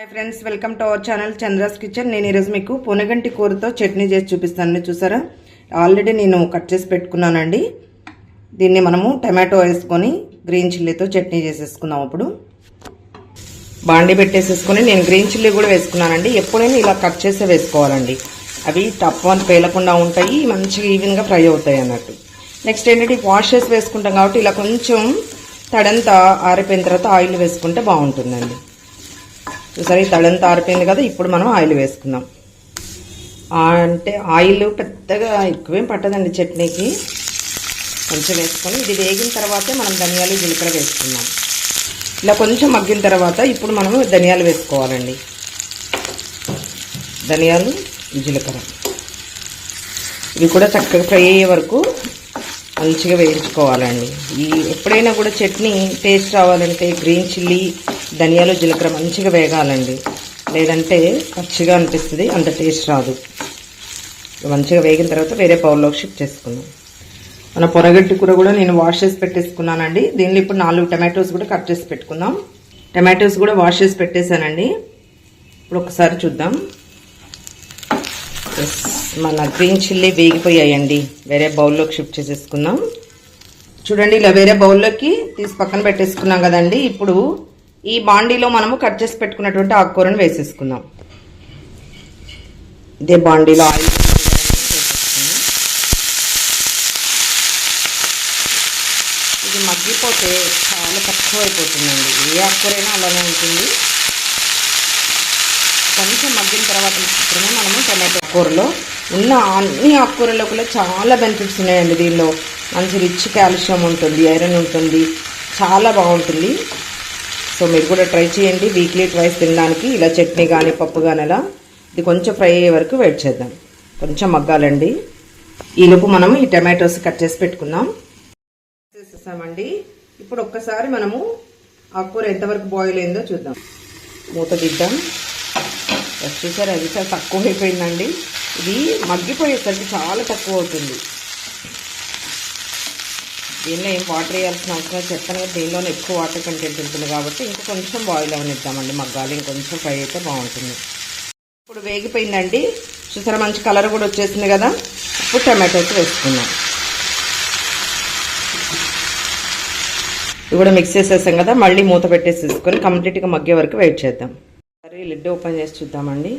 Hi friends welcome to our channel Chandra's kitchen నేను ఈరోజు మీకు పునగంటి కూరతో చట్నీ చేసి చూపిస్తాను. చూసారా? ఆల్రెడీ నేను కట్ చేసి పెట్టుకున్నానండి. దీన్ని మనము టమాటో వేసుకొని గ్రీన్ చిల్లీతో చట్నీ చేసేసుకుందాం ఇప్పుడు. బాండి పెట్టేసేసుకొని నేను గ్రీన్ చిల్లీ కూడా వేసుకున్నానండి. ఎప్పుడైనా ఇలా కట్ చేసే వేసుకోవాలండి. అవి తప్ప అని పేలకుండా ఉంటాయి మంచిగా ఈవెన్గా ఫ్రై అవుతాయి అన్నట్టు. నెక్స్ట్ ఏంటంటే వాష్ చేసి వేసుకుంటాం కాబట్టి ఇలా కొంచెం తడంతా ఆరిపోయిన తర్వాత ఆయిల్ వేసుకుంటే బాగుంటుందండి. చూసారా ఈ తడంతా ఆరిపోయింది కదా ఇప్పుడు మనం ఆయిల్ వేసుకుందాం. అంటే ఆయిల్ పెద్దగా ఎక్కువేం పట్టదండి చట్నీకి. కొంచెం వేసుకొని ఇది వేగిన తర్వాతే మనం ధనియాలు జీలకర్ర వేసుకుందాం. ఇలా కొంచెం మగ్గిన తర్వాత ఇప్పుడు మనం ధనియాలు వేసుకోవాలండి. ధనియాలు జీలకర్ర. ఇవి కూడా చక్కగా ఫ్రై అయ్యే వరకు మంచిగా వేయించుకోవాలండి. ఈ ఎప్పుడైనా కూడా చట్నీ టేస్ట్ రావాలంటే గ్రీన్ చిల్లీ ధనియాలు జీలకర్ర మంచిగా వేగాలండి. లేదంటే పచ్చిగా అనిపిస్తుంది అంత టేస్ట్ రాదు. మంచిగా వేగిన తర్వాత వేరే బౌల్లోకి షిఫ్ట్ చేసుకుందాం. మన పొరగట్టి కూర కూడా నేను వాష్ చేసి పెట్టేసుకున్నానండి. దీనిలో ఇప్పుడు నాలుగు టమాటోస్ కూడా కట్ చేసి పెట్టుకుందాం. టమాటోస్ కూడా వాష్ చేసి పెట్టేశానండి. ఇప్పుడు ఒకసారి చూద్దాం. ఎస్, మన గ్రీన్ చిల్లీ వేగిపోయాయండి. వేరే బౌల్లోకి షిఫ్ట్ చేసేసుకుందాం. చూడండి ఇలా వేరే బౌల్లోకి తీసి పక్కన పెట్టేసుకున్నాం కదండి. ఇప్పుడు ఈ బాండీలో మనము కట్ చేసి పెట్టుకున్నటువంటి ఆకుకూరను వేసేసుకుందాం. ఇదే బాండీలో ఆయిల్ ఇది మగ్గిపోతే చాలా తక్కువ అయిపోతుందండి ఏ ఆకుకూరైనా అలానే ఉంటుంది. కొంచెం మగ్గిన తర్వాత మాత్రమే మనము టమాటో కూరలో ఉన్న అన్ని ఆకుకూరల్లో కూడా చాలా బెనిఫిట్స్ ఉన్నాయండి దీనిలో. మంచి రిచ్ కాల్షియం ఉంటుంది ఐరన్ ఉంటుంది చాలా బాగుంటుంది. సో మీరు కూడా ట్రై చేయండి. వీక్లీ ట్వైస్ తినడానికి ఇలా చట్నీ కానీ పప్పు కానీ అలా ఇది కొంచెం ఫ్రై అయ్యే వరకు వెయిట్ చేద్దాం. కొంచెం మగ్గాలండి. ఈలోపు మనం ఈ టమాటోస్ కట్ చేసి పెట్టుకుందాం. చేసేసామండి. ఇప్పుడు ఒక్కసారి మనము ఆకుకూర ఎంతవరకు బాయిల్ అయిందో చూద్దాం. మూత దిద్దాం ఎస్ చూసారు? అది చాలా తక్కువ అయిపోయిందండి. ఇది మగ్గిపోయేసరికి చాలా తక్కువ అవుతుంది. దీనిలో ఏం వాటర్ వేయాల్సిన అవసరం చెప్తాను చెప్పాను కదా దీనిలోనే ఎక్కువ వాటర్ కంటెంట్ ఉంటుంది కాబట్టి ఇంకా కొంచెం బాయిల్ అవనిద్దామండి. మగ్గాలి ఇంకొంచెం ఫ్రై అయితే బాగుంటుంది. ఇప్పుడు వేగిపోయిందండి. చూసారా మంచి కలర్ కూడా వచ్చేసింది కదా. ఇప్పుడు టమాటోస్ వేసుకున్నాం ఇవి కూడా మిక్స్ చేసేసాం కదా. మళ్ళీ మూత పెట్టేసి తీసుకొని కంప్లీట్గా మగ్గే వరకు వెయిట్ చేద్దాం. సరే లిడ్ ఓపెన్ చేసి చూద్దామండి.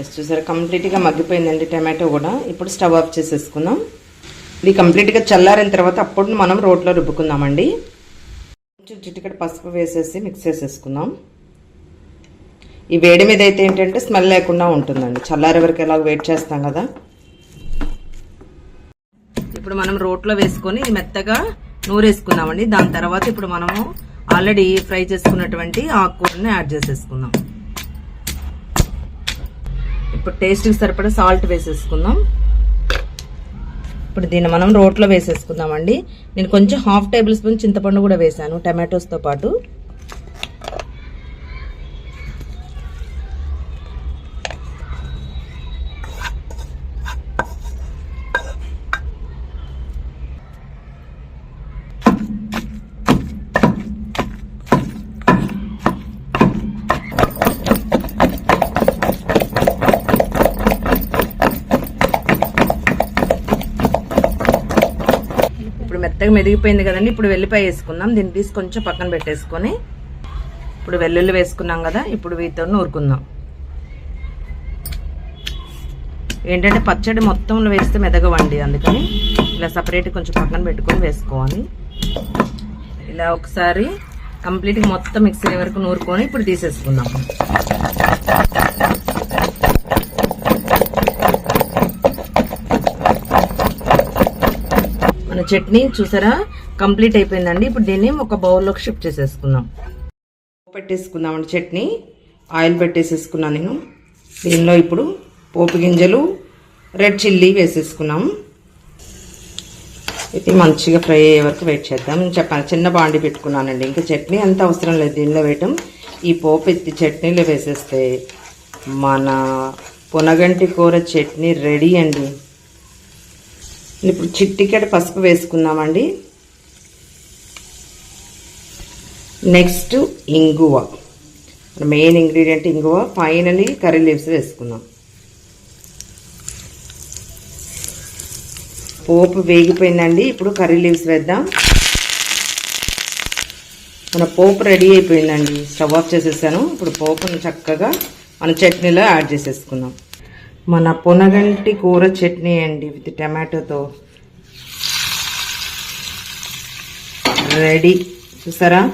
ఎస్ చూసారా? కంప్లీట్గా మగ్గిపోయిందండి టమాటో కూడా. ఇప్పుడు స్టవ్ ఆఫ్ చేసేసుకుందాం. ఇది కంప్లీట్గా చల్లారిన తర్వాత అప్పుడు మనం రోట్లో రుబ్బుకుందామండి. కొంచెం చిటికడ పసుపు వేసేసి మిక్స్ చేసేసుకుందాం. ఈ వేడి మీద అయితే ఏంటంటే స్మెల్ లేకుండా ఉంటుందండి. చల్లారే వరకు ఎలా వెయిట్ చేస్తాం కదా. ఇప్పుడు మనం రోట్లో వేసుకొని ఇది మెత్తగా నూరేసుకుందామండి. దాని తర్వాత ఇప్పుడు మనము ఆల్రెడీ ఫ్రై చేసుకున్నటువంటి ఆకుకూరని యాడ్ చేసేసుకుందాం. ఇప్పుడు టేస్ట్కి సరిపడా సాల్ట్ వేసేసుకుందాం. ఇప్పుడు దీన్ని మనం రోట్లో వేసేసుకుందామండి. నేను కొంచెం హాఫ్ టేబుల్ స్పూన్ చింతపండు కూడా వేసాను టమాటోస్తో పాటు ఇప్పుడు మెత్తగా మెదిగిపోయింది కదండి. ఇప్పుడు వెల్లిపాయ వేసుకుందాం. దీన్ని తీసి కొంచెం పక్కన పెట్టేసుకొని ఇప్పుడు వెల్లుల్లి వేసుకున్నాం కదా ఇప్పుడు వీటితో నూరుకుందాం. ఏంటంటే పచ్చడి మొత్తంలో వేస్తే మెదగవండి అందుకని ఇలా సపరేట్ కొంచెం పక్కన పెట్టుకొని వేసుకోవాలి. ఇలా ఒకసారి కంప్లీట్గా మొత్తం మిక్సీ వరకు నూరుకొని ఇప్పుడు తీసేసుకుందాం. చట్నీ చూసారా? కంప్లీట్ అయిపోయిందండి. ఇప్పుడు దీన్ని ఒక బౌల్లోకి షిఫ్ట్ చేసేసుకుందాం. పెట్టేసుకుందామండి చట్నీ. ఆయిల్ పెట్టేసేసుకున్నాను నేను. దీనిలో ఇప్పుడు పోపు గింజలు రెడ్ చిల్లీ వేసేసుకున్నాం. ఇది మంచిగా ఫ్రై అయ్యే వరకు వెయిట్ చేద్దాం. నేను చెప్పాను చిన్న బాండి పెట్టుకున్నానండి. ఇంకా చట్నీ అంత అవసరం లేదు దీనిలో వేయటం. ఈ పోపు ఎత్తి చట్నీలో వేసేస్తే మన పొనగంటి కూర చట్నీ రెడీ అండి. ఇప్పుడు చిట్టికెడ పసుపు వేసుకున్నామండి నెక్స్ట్ ఇంగువ. మెయిన్ ఇంగ్రీడియంట్ ఇంగువ. ఫైనలీ కర్రీ లీవ్స్ వేసుకున్నాం పోపు వేగిపోయిందండి. ఇప్పుడు కర్రీ లీవ్స్ వేద్దాం. మన పోపు రెడీ అయిపోయిందండి. స్టవ్ ఆఫ్ చేసేసాను. ఇప్పుడు పోపును చక్కగా మన చట్నీలో యాడ్ చేసేసుకున్నాం మన పొనగంటి కూర చట్నీ అండి విత్ టమాటోతో. రెడీ. చూసారా?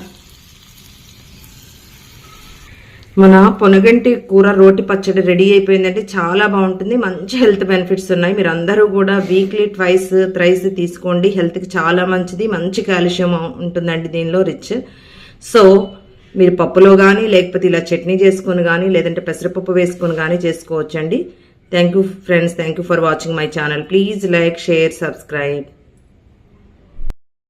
మన పొనగంటి కూర రోటి పచ్చడి రెడీ అయిపోయిందంటే చాలా బాగుంటుంది. మంచి హెల్త్ బెనిఫిట్స్ ఉన్నాయి. మీరు అందరూ కూడా వీక్లీ ట్వైస్ థ్రైస్ తీసుకోండి. హెల్త్కి చాలా మంచిది. మంచి కాల్షియం ఉంటుందండి దీనిలో రిచ్. సో మీరు పప్పులో కానీ లేకపోతే ఇలా చట్నీ చేసుకొని కానీ లేదంటే పెసరపప్పు వేసుకొని కానీ చేసుకోవచ్చండి. thank you friends. Thank you for watching my channel. Please like share subscribe.